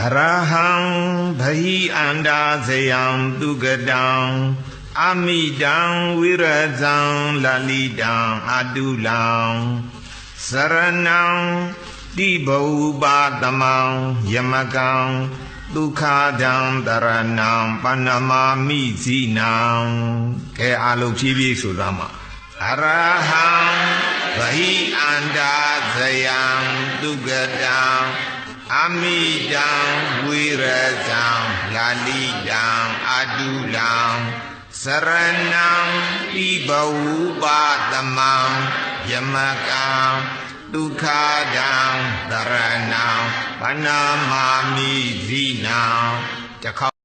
အရဟံဗဟိအန္တာဇယံသူကတံအမိတံဝိရဇံလလိတံအတုလံစရဏံတိဘဝပါတမံယမကံဒုက္ခဒံတရဏံပဏမာမိဇိနံကဲအာလုံးဖြည်းဖြည်းဆိုသားမှာအရဟံဗဟိအန္တာဇယံသူကတံ အမိတံဝိရဇံလာလိတံအတုလံစရဏံတိဘဝပါတမံယမကံဒုက္ခဒံတရဏံဘာနာမာမိဇိနံတခေါ